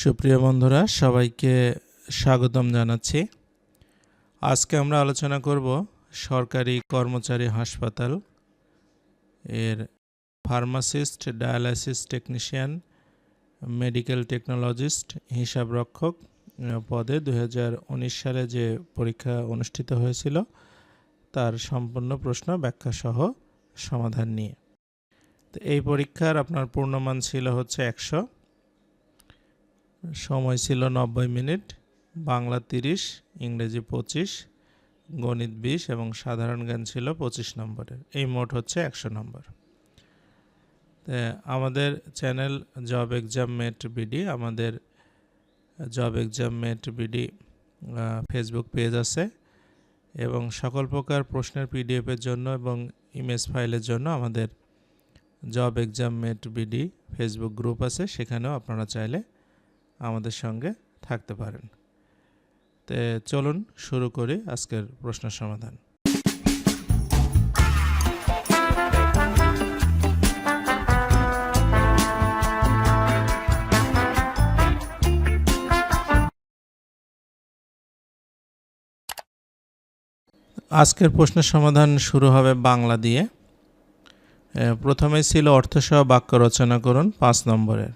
সুপ্রিয় বন্ধুরা, সবাইকে স্বাগতম জানাচ্ছি। আজকে আমরা আলোচনা করব সরকারি কর্মচারী হাসপাতাল। এর pharmacist, dialysis technician, medical technologist হিসাব রক্ষক পদে দু হাজার উনিশ সালে যে পরীক্ষা অনুষ্ঠিত হয়েছিল, তার সম্পূর্ণ প্রশ্ন ব্যাখ্যা সহ সমাধান নিয়ে। তো এই পরীক্ষার আপনার পূর্ণমান ছিল হচ্ছে একশো। সময় ছিল নব্বই মিনিট, বাংলা তিরিশ, ইংরেজি পঁচিশ, গণিত বিশ এবং সাধারণ জ্ঞান ছিল পঁচিশ নম্বরের। এই মোট হচ্ছে একশো নম্বর। আমাদের channel job exam mate BD, আমাদের job exam mate BD Facebook page আছে এবং সকল প্রকার প্রশ্নের পিডিএফের জন্য এবং ইমেজ ফাইলের জন্য আমাদের job exam mate BD Facebook group আছে, সেখানেও আপনারা চাইলে আমাদের সঙ্গে থাকতে পারেন। তে চলুন শুরু করি আজকের প্রশ্ন সমাধান। আজকের প্রশ্নের সমাধান শুরু হবে বাংলা দিয়ে। প্রথমে ছিল অর্থসহ বাক্য রচনা করুন পাঁচ নম্বরের।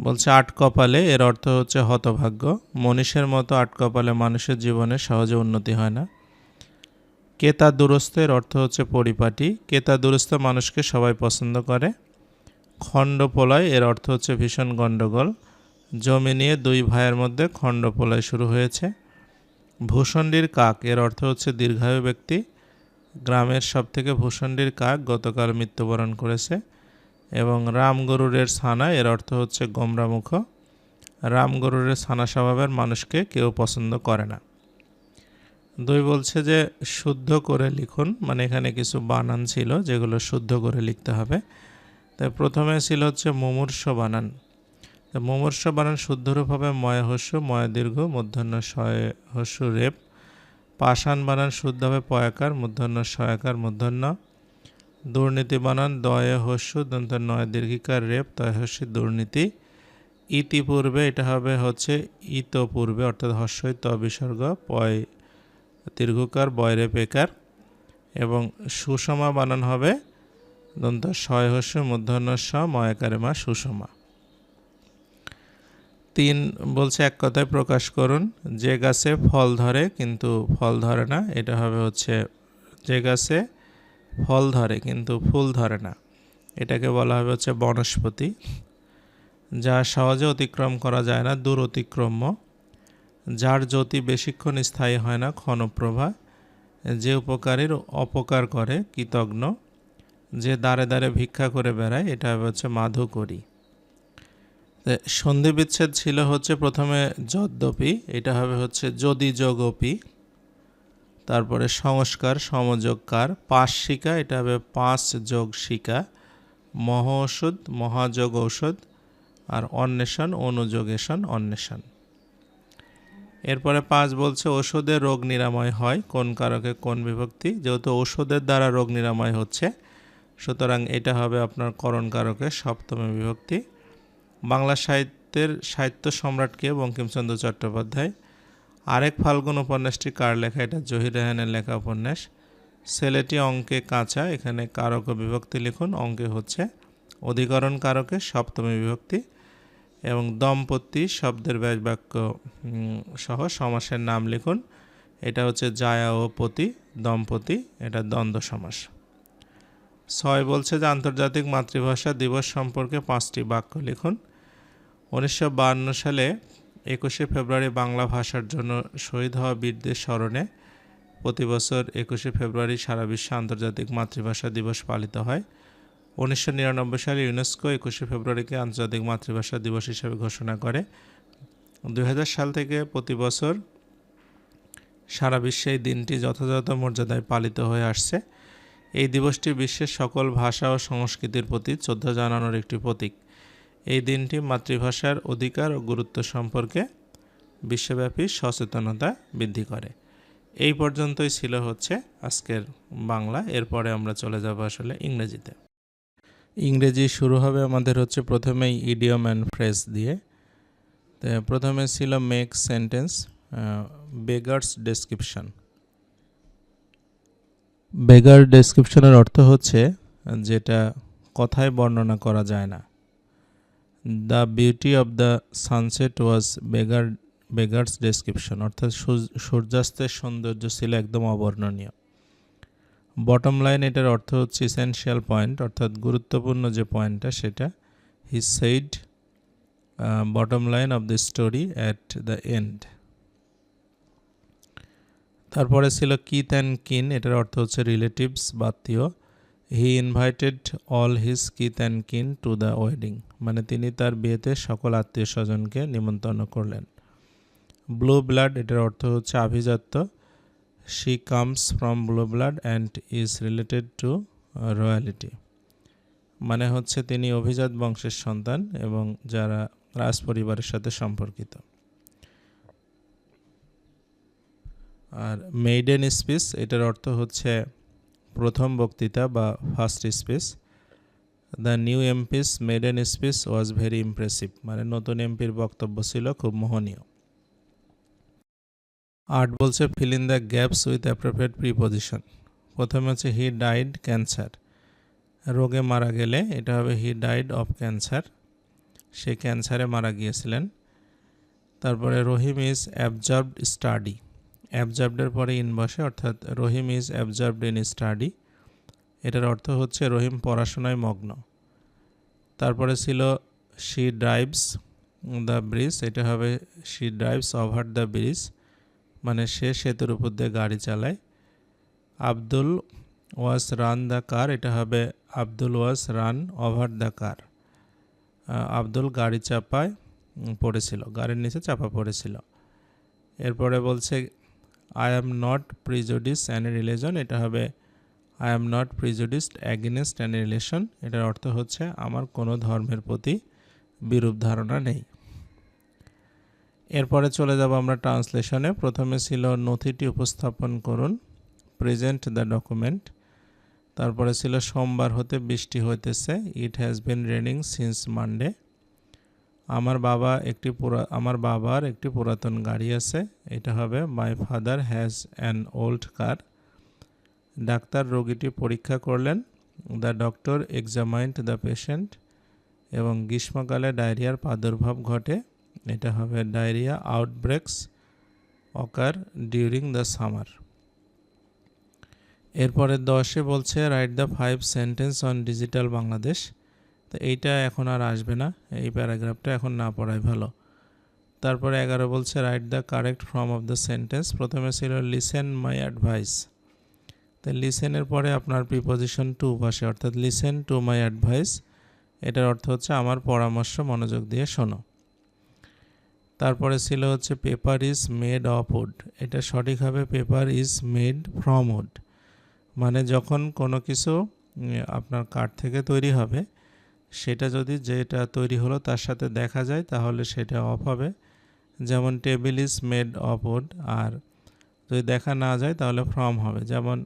বলছে, আট কপালে এর অর্থ হচ্ছে হতভাগ্য। মনীষের মতো আট কপালে মানুষের জীবনে সহজে উন্নতি হয় না। কেতা দুরস্তের অর্থ হচ্ছে পরিপাটি। কেতা দুরস্ত মানুষকে সবাই পছন্দ করে। খণ্ড খণ্ডপলয় এর অর্থ হচ্ছে ভীষণ গণ্ডগোল। জমি নিয়ে দুই ভাইয়ের মধ্যে খণ্ড খণ্ডপলয় শুরু হয়েছে। ভূষণ্ডীর কাক এর অর্থ হচ্ছে দীর্ঘায়ু ব্যক্তি। গ্রামের সবথেকে ভূষণ্ডীর কাক গতকাল মৃত্যুবরণ করেছে। এবং রাম গরুরের ছানা, এর অর্থ হচ্ছে গোমরামুখ। রাম গরুরের ছানা স্বভাবের মানুষকে কেউ পছন্দ করে না। দুই বলছে যে, শুদ্ধ করে লিখুন। মানে এখানে কিছু বানান ছিল যেগুলো শুদ্ধ করে লিখতে হবে। তাই প্রথমে ছিল হচ্ছে মুমূর্ষ বানান। মুমূর্ষ বানান শুদ্ধরূপ হবে ময় হস্য ময় দীর্ঘ মূর্ধন্য শয় হস্য রেপ। পাষাণ বানান শুদ্ধ হবে পয়াকার মূর্ধন্য সয়াকার মূর্ধন্য দুর্নীতি বানান, দয়ে, হস্য দন্ত নয়, দীর্ঘিকার, রেপ তয় হস্যি দুর্নীতি। ইতিপূর্বে এটা হবে হচ্ছে ইতপূর্বে, অর্থাৎ হস্যই ত বিসর্গ, পয় দীর্ঘকার, বয় রেপ একার। এবং সুষমা বানান হবে দন্ত শয় হস্য মূর্ধন্য স, ময়াকারে মা, সুষমা। তিন বলছে এক কথায় প্রকাশ করুন, যে গাছে ফল ধরে কিন্তু ফল ধরে না, এটা হবে হচ্ছে যে গাছে ফল ধরে, কিন্তু ফুল ধরে না। এটাকে বলা হবে হচ্ছে বনস্পতি, যা সহজে অতিক্রম করা যায় না, দূর অতিক্রম্য, যার জ্যোতি বেশিক্ষণ স্থায়ী হয় না, ক্ষণপ্রভা, যে উপকারীর অপকার করে কৃতজ্ঞ যে দাঁড়ে দাঁড়ে ভিক্ষা করে বেড়ায়, এটা হচ্ছে মাধুকরী। সন্ধি বিচ্ছেদ ছিল হচ্ছে প্রথমে যদ্যপি, এটা হবে হচ্ছে যদি যোগপি তারপরে সংস্কার, সমযোগকার, পাঁচ শিকা এটা হবে পাঁচ যোগ শিকা মহ ওষুধ মহাযোগ ঔষধ, আর অন্বেষণ অনুযোগেশন অন্বেষণ। এরপরে পাঁচ বলছে ওষুধের রোগ নিরাময় হয়, কোন কারকে কোন বিভক্তি, যেহেতু ওষুধের দ্বারা রোগ নিরাময় হচ্ছে, সুতরাং এটা হবে আপনার করণ কারকের সপ্তমী বিভক্তি। বাংলা সাহিত্যের সাহিত্য সম্রাটকে বঙ্কিমচন্দ্র চট্টোপাধ্যায় আরেক ফাল্গুন উপন্যাসটি কার লেখা? এটা জহির রেহানের লেখা উপন্যাস। ছেলেটি অঙ্কে কাঁচা, এখানে কারক বিভক্তি লিখুন। অঙ্কে হচ্ছে অধিকরণ কারকে, সপ্তমী বিভক্তি এবং দম্পতি শব্দের ব্যাস বাক্য সহ সমাসের নাম লিখুন। এটা হচ্ছে জায়া ও পতি, দম্পতি, এটা দ্বন্দ্ব সমাস। ছয় বলছে যে আন্তর্জাতিক মাতৃভাষা দিবস সম্পর্কে পাঁচটি বাক্য লিখুন। উনিশশো সালে একুশে ফেব্রুয়ারি বাংলা ভাষার জন্য শহীদ হওয়া বীরদের স্মরণে প্রতি বছর একুশে ফেব্রুয়ারি সারা বিশ্বে আন্তর্জাতিক মাতৃভাষা দিবস পালিত হয়। উনিশশো নিরানব্বই সালে ইউনেস্কো একুশে ফেব্রুয়ারিকে আন্তর্জাতিক মাতৃভাষা দিবস হিসেবে ঘোষণা করে। দু হাজার সাল থেকে প্রতি বছর সারা বিশ্বে এই দিনটি যথাযথ মর্যাদায় পালিত হয়ে আসছে। এই দিবসটি বিশ্বের সকল ভাষা ও সংস্কৃতির প্রতি শ্রদ্ধা জানানোর একটি প্রতীক। এই দিনটি মাতৃভাষার অধিকার ও গুরুত্ব সম্পর্কে বিশ্বব্যাপী সচেতনতা বৃদ্ধি করে। এই পর্যন্তই ছিল হচ্ছে আজকের বাংলা, এরপরে আমরা চলে যাব আসলে ইংরেজিতে। ইংরেজি শুরু হবে আমাদের হচ্ছে প্রথমেই ইডিয়ম অ্যান্ড ফ্রেজ দিয়ে। তো প্রথমে ছিল make sentence beggars description beggar ডেসক্রিপশনের অর্থ হচ্ছে যেটা কথায় বর্ণনা করা যায় না। The beauty of the sunset was beggar beggars description অর্থাৎ সূর্য- সূর্যাস্তের সৌন্দর্য ছিল একদম অবর্ণনীয়। বটম লাইন এটার অর্থ হচ্ছে ইসেনশিয়াল পয়েন্ট অর্থাৎ গুরুত্বপূর্ণ যে পয়েন্টটা সেটা he said bottom line of the story at the end তারপরে ছিল কিথ অ্যান্ড কিন, এটার অর্থ হচ্ছে রিলেটিভস বা আত্মীয় he invited all his kith and kin to the wedding মানে তিনি তার বিয়েতে সকল আত্মীয় স্বজনকে নিমন্ত্রণ করলেন। ব্লু ব্লাড এটার অর্থ হচ্ছে আভিজাত্য। She comes from blue blood and is related to royalty মানে হচ্ছে তিনি অভিজাত বংশের সন্তান এবং যারা রাজ পরিবারের সাথে সম্পর্কিত। আর মেইডেন স্পিচ এটার অর্থ হচ্ছে প্রথম বক্তৃতা বা first speech the new MPs maiden speech was very impressive মানে নতুন এমপির বক্তব্য ছিল খুব মোহনীয়। আর্ট বলছে fill in the gaps with appropriate preposition প্রথমে হচ্ছে হি ডাইড ক্যান্সার রোগে মারা গেলে এটা হবে হি ডাইড অফ ক্যান্সার সে ক্যান্সারে মারা গিয়েছিলেন। তারপরে রহিম ইজ অ্যাবজর্বড স্টাডি অ্যাবজর্বডের পরে ইন বসে, অর্থাৎ Rahim is absorbed in study এটার অর্থ হচ্ছে রহিম পড়াশোনায় মগ্ন। তারপরে ছিল শি ড্রাইভস দ্য ব্রিজ এটা হবে she drives over the bridge মানে সে সেতুর উপর দিয়ে গাড়ি চালায়। Abdul was run the car, এটা হবে Abdul was run over the car. Abdul গাড়ি চাপায় পড়েছিল, গাড়ির নিচে চাপা পড়েছিল। এরপরে বলছে I am not prejudice and religion এটা হবে I am not prejudiced against and relation এটার অর্থ হচ্ছে আমার কোনো ধর্মের প্রতি বিরূপ ধারণা নেই। এরপরে চলে যাব আমরা ট্রান্সলেশনে, প্রথমে ছিল নথিটি উপস্থাপন করুন প্রেজেন্ট দ্য ডকুমেন্ট তারপরে ছিল সোমবার হতে বৃষ্টি হইতেছে it has been raining since Monday আমার বাবা একটি পুরা, আমার বাবার একটি পুরাতন গাড়ি আছে। এটা হবে my father has an old car doctor রোগীটি পরীক্ষা করলেন। The doctor examined the patient এবং গ্রীষ্মকালে ডায়রিয়ার প্রাদুর্ভাব ঘটে। এটা হবে diarrhoea outbreaks occur during the summer এরপরে দশে বলছে write the five sentence on digital Bangladesh তো এইটা এখন আর আসবে না। এই প্যারাগ্রাফটা এখন না পড়াই ভালো। তারপরে এগারো বলছে write the correct form of the sentence প্রথমে ছিল লিসেন মাই অ্যাডভাইস তো লিসেনের পরে আপনার প্রিপোজিশন টু বসে অর্থাৎ লিসেন টু মাই অ্যাডভাইস এটার অর্থ হচ্ছে, আমার পরামর্শ মনোযোগ দিয়ে শোনো। তারপরে ছিল হচ্ছে paper is made of wood এটা সঠিক হবে paper is made from wood মানে যখন কোনো কিছু আপনার কাঠ থেকে তৈরি হবে সেটা যদি যেটা তৈরি হলো তার সাথে দেখা যায়, তাহলে সেটা অফ হবে। যেমন table is made of wood আর যদি দেখা না যায় তাহলে ফ্রম হবে। যেমন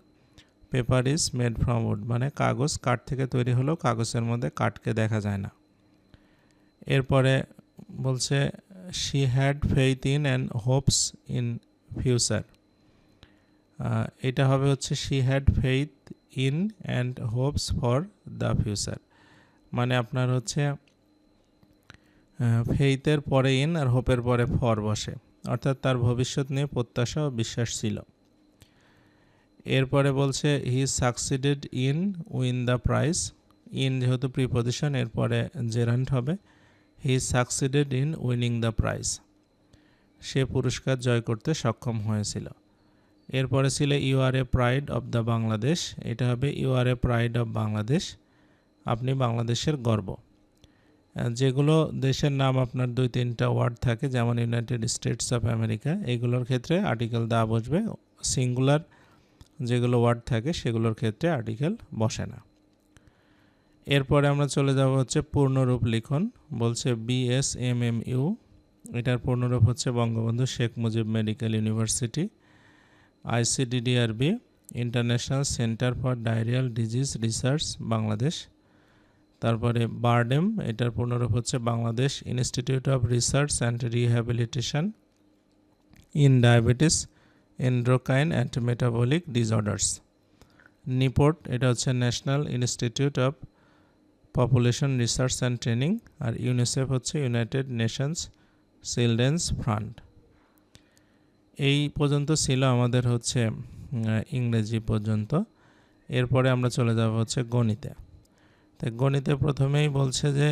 paper is made from wood মানে কাগজ কাঠ থেকে তৈরি হলেও কাগজের মধ্যে কাঠকে দেখা যায় না। এরপরে বলছে she had faith in and hopes in future এটা হবে হচ্ছে she had faith in and hopes for the future মানে আপনার হচ্ছে ফেইথের পরে ইন আর হোপের পরে ফর বসে। অর্থাৎ তার ভবিষ্যৎ নিয়ে প্রত্যাশা ও বিশ্বাস ছিল। এরপরে বলছে he succeeded in win the prize in যেহেতু প্রিপোজিশন, এরপরে জেরান্ট হবে। He succeeded in winning the prize সে পুরস্কার জয় করতে সক্ষম হয়েছিল। এরপরে ছিল you are a pride of the Bangladesh এটা হবে you are a pride of Bangladesh আপনি বাংলাদেশের গর্ব। যেগুলো দেশের নাম আপনার দুই, তিনটা ওয়ার্ড থাকে, যেমন ইউনাইটেড স্টেটস অফ আমেরিকা এগুলোর ক্ষেত্রে আর্টিকেল দা বসবে। সিঙ্গুলার যেগুলো ওয়ার্ড থাকে, সেগুলোর ক্ষেত্রে আর্টিকেল বসে না। এরপরে আমরা চলে যাব হচ্ছে পূর্ণরূপ লিখন। বলছে বিএস এম এম ইউ এটার পূর্ণরূপ হচ্ছে Bangabandhu Sheikh Mujib medical university ICDDRB international centre for diarrhoeal disease research Bangladesh. তারপরে বারডেম, এটার পুনরূপ হচ্ছে Bangladesh institute of research and rehabilitation in diabetes endocrine and metabolic disorders NIPORT এটা হচ্ছে national institute of population research and training R UNICEF হচ্ছে United Nations children's fund এই পর্যন্ত ছিল আমাদের হচ্ছে ইংরেজি পর্যন্ত। এরপরে আমরা চলে যাব হচ্ছে গণিতে। তো গণিতে প্রথমেই বলছে যে,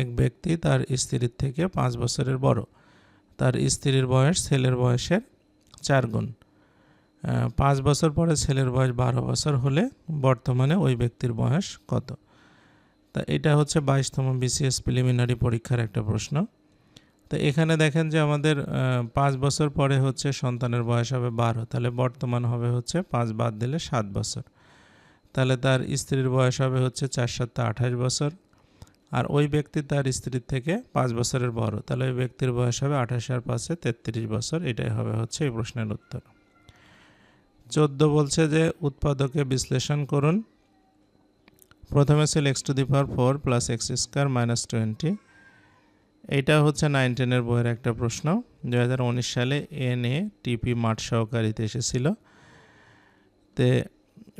এক ব্যক্তি তার স্ত্রীর থেকে পাঁচ বছরের বড়। তার স্ত্রীর বয়স ছেলের বয়সের চার গুণ। পাঁচ বছর পরে ছেলের বয়স বারো বছর হলে বর্তমানে ওই ব্যক্তির বয়স কত? তা এটা হচ্ছে বাইশতম বিসিএস প্রিলিমিনারি পরীক্ষার একটা প্রশ্ন। তো এখানে দেখেন যে আমাদের পাঁচ বছর পরে হচ্ছে সন্তানের বয়স হবে বারো, তাহলে বর্তমান হবে হচ্ছে পাঁচ বাদ দিলে সাত বছর। তাহলে তার স্ত্রীর বয়স হবে হচ্ছে চার সাতটা আঠাশ বছর। আর ওই ব্যক্তি তার স্ত্রীর থেকে পাঁচ বছরের বড়। তাহলে ওই ব্যক্তির বয়স হবে আঠাশ আর পাঁচে তেত্রিশ বছর। এটাই হবে হচ্ছে এই প্রশ্নের উত্তর। চোদ্দ বলছে যে, উৎপাদকে বিশ্লেষণ করুন। প্রথমে ছিল x to the power four plus x square minus twenty. এইটা হচ্ছে নাইন টেনের বইয়ের একটা প্রশ্ন। দু হাজার উনিশ সালে এন এ টিপি মাঠ সহকারীতে এসেছিল। তে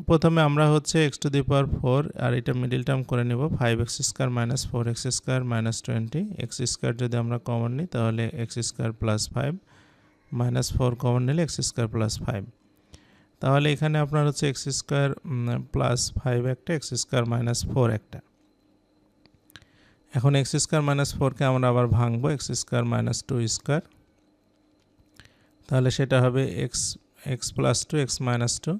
প্রথমে আমরা হচ্ছে x to the power four আর এটা মিডিল টার্ম করে নেব five x square minus four x square minus twenty x square যদি আমরা কমন নিই তাহলে x square plus five minus four common নিলে এক্স স্কোয়ার প্লাস ফাইভ তাহলে এখানে আপনার হচ্ছে এক্স স্কোয়ার প্লাস ফাইভ একটা এক্স স্কোয়ার মাইনাস ফোর একটা। এখন এক্স স্কোয়ার মাইনাস ফোরকে আমরা আবার ভাঙবো x square minus two square তাহলে সেটা হবে x x plus two x minus two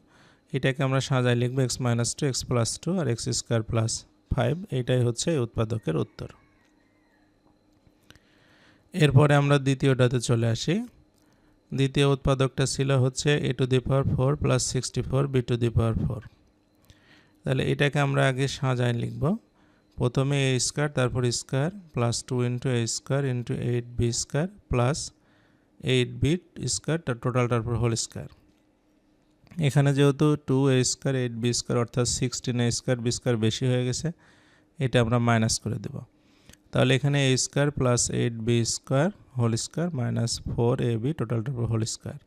এটাকে আমরা সাজায় লিখব x minus two x plus two আর এক্স স্কোয়ার প্লাস ফাইভ এইটাই হচ্ছে এই উৎপাদকের উত্তর। এরপরে আমরা দ্বিতীয়টাতে চলে আসি। দ্বিতীয় উৎপাদকটা ছিল হচ্ছে a to the power four plus sixty four b to the power four তাহলে এটাকে আমরা আগে সাজায় লিখব। প্রথমে এ স্কোয়ার তারপর square plus two into a square into eight b square plus eight b square টোটালটার পর হোল স্কোয়ার এখানে যেহেতু two a square eight b square অর্থাৎ sixteen a square b square বেশি হয়ে গেছে, এটা আমরা মাইনাস করে দেব। তাহলে এখানে a square plus eight b square whole square minus four a b টোটালটার whole square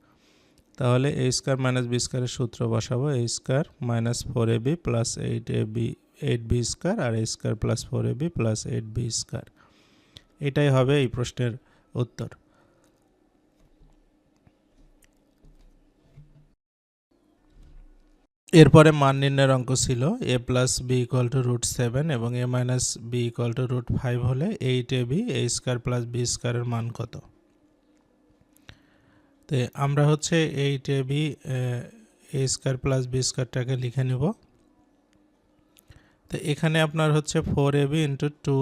তাহলে এ স্কোয়ার মাইনাস বি স্কোয়ারের সূত্র বসাবো। A square minus four a b plus eight a b eight b square R a square plus four a b plus eight b square এটাই হবে এই প্রশ্নের উত্তর। এরপরে মান নির্ণয়ের অঙ্ক ছিল a plus b equal to root seven এবং a minus b equal to root five হলে eight a b a square plus b স্কোয়ারের মান কত? তো আমরা হচ্ছে eight a b a square plus b স্কোয়ারটাকে লিখে নেব। তো এখানে আপনার হচ্ছে four a b into two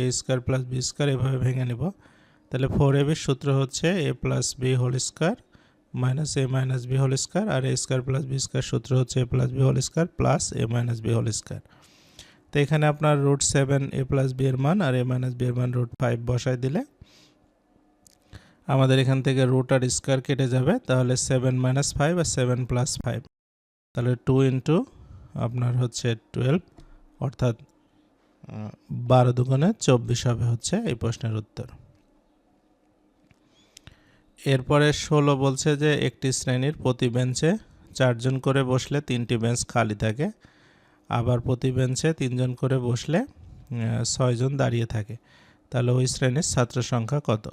a square plus b square এভাবে ভেঙে নেব। তাহলে ফোর এ বির সূত্র হচ্ছে a plus b whole square minus a minus b whole square R a square plus b square সূত্র হচ্ছে a plus b whole square plus a minus b whole square তো এখানে আপনার root seven a plus b এর মান আর এ minus B এর মান root five বসায় দিলে আমাদের এখান থেকে রুট আর স্কোয়ার কেটে যাবে, তাহলে সেভেন মাইনাস ফাইভ আর সেভেন প্লাস ফাইভ তাহলে টু ইন্টু আপনার হচ্ছে টুয়েলভ অর্থাৎ বারো দুগুণে চব্বিশ হবে হচ্ছে এই প্রশ্নের উত্তর। এরপরে ষোলো বলছে যে একটি শ্রেণির প্রতি বেঞ্চে চারজন করে বসলে তিনটি বেঞ্চ খালি থাকে। আবার প্রতি বেঞ্চে তিনজন করে বসলে ছয়জন দাঁড়িয়ে থাকে। তাহলে ওই শ্রেণির ছাত্র সংখ্যা কত?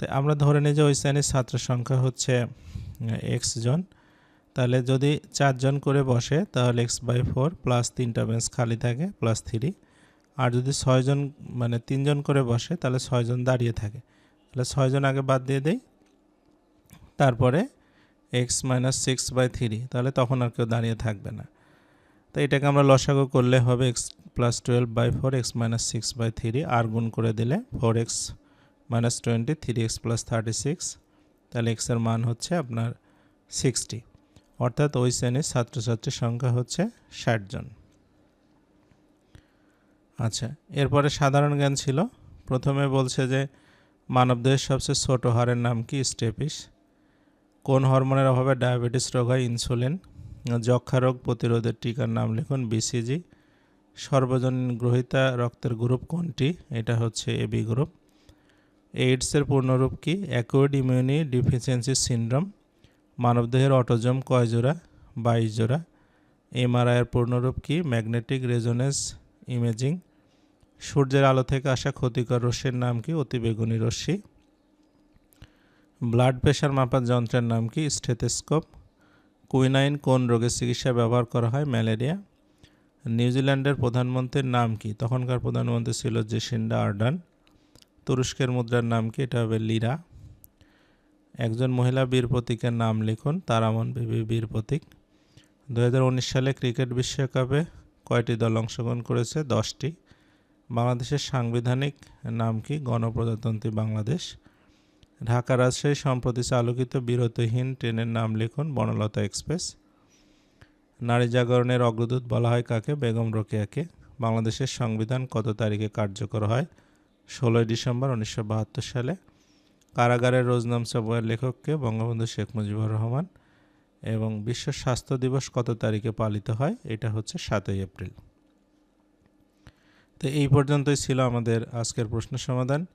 তো আমরা ধরে নিই যে ওই শ্রেণির ছাত্র সংখ্যা হচ্ছে এক্স জন। তাহলে যদি চারজন করে বসে, তাহলে এক্স বাই ফোর প্লাস তিনটা বেঞ্চ খালি থাকে প্লাস থ্রি আর যদি ছয়জন মানে তিনজন করে বসে, তাহলে ছয়জন দাঁড়িয়ে থাকে। তাহলে ছয়জন আগে বাদ দিয়ে দেয় তারপরে x minus six by three তাহলে তখন আর কেউ দাঁড়িয়ে থাকবে না। তো এটাকে আমরা লসাগু করলে হবে x plus twelve by four x minus six by three আর গুণ করে দিলে four x minus twenty three x plus thirty six তাহলে এক্সের মান হচ্ছে আপনার সিক্সটি অর্থাৎ ওই শ্রেণির ছাত্রছাত্রীর সংখ্যা হচ্ছে ষাট জন। আচ্ছা এরপরে সাধারণ জ্ঞান ছিল। প্রথমে বলছে যে মানবদেহের সবচেয়ে ছোট হারের নাম কি? স্টেপিস কোন হরমোনের অভাবে ডায়াবেটিস রোগ হয়? ইনসুলিন। যক্ষা রোগ প্রতিরোধের টিকার নাম লিখুন বিসিজি সর্বজনীন গ্রহিতা রক্তের গ্রুপ কোনটি? এটা হচ্ছে এবি গ্রুপ। এইডসের পূর্ণরূপ কি? অ্যাকোয়ার্ড ইমিউনি ডিফিসিয়েন্সি সিনড্রোম মানবদেহের অটোজম কয় জোড়া? বাইশ জোড়া। এমআরআইয়ের পূর্ণরূপ কি? ম্যাগনেটিক রেজোনেন্স ইমেজিং সূর্যের আলো থেকে আসা ক্ষতিকর রশ্মির নাম কি? অতিবেগুনি রশ্মি। ব্লাড প্রেশার মাপার যন্ত্রের নাম কি? স্টেথেস্কোপ কুইনাইন কোন রোগের চিকিৎসায় ব্যবহার করা হয়? ম্যালেরিয়া নিউজিল্যান্ডের প্রধানমন্ত্রীর নাম কি? তখনকার প্রধানমন্ত্রী ছিল জেসিন্ডা আর্ডান। তুরস্কের মুদ্রার নাম কি? এটা হবে লিরা। একজন মহিলা বীর প্রতীকের নাম লিখুন, তারামন বিবি বীর প্রতীক। দু হাজার উনিশ সালে ক্রিকেট বিশ্বকাপে কয়টি দল অংশগ্রহণ করেছে? দশটি। বাংলাদেশের সাংবিধানিক নাম কি? গণপ্রজাতন্ত্রী বাংলাদেশ। ঢাকা রাজশাহী সম্প্রতি চালুকিত বিরতিহীন ট্রেনের নাম লিখুন বনলতা এক্সপ্রেস। নারী জাগরণের অগ্রদূত বলা হয় কাকে? বেগম রোকেয়াকে। বাংলাদেশের সংবিধান কত তারিখে কার্যকর হয়? ষোলোই ডিসেম্বর উনিশশো বাহাত্তর সালে। কারাগারের রোজনামসা বইয়ের লেখককে বঙ্গবন্ধু শেখ মুজিবুর রহমান। এবং বিশ্ব স্বাস্থ্য দিবস কত তারিখে পালিত হয়? এটা হচ্ছে সাতই এপ্রিল। তো এই পর্যন্তই ছিল আমাদের আজকের প্রশ্ন সমাধান।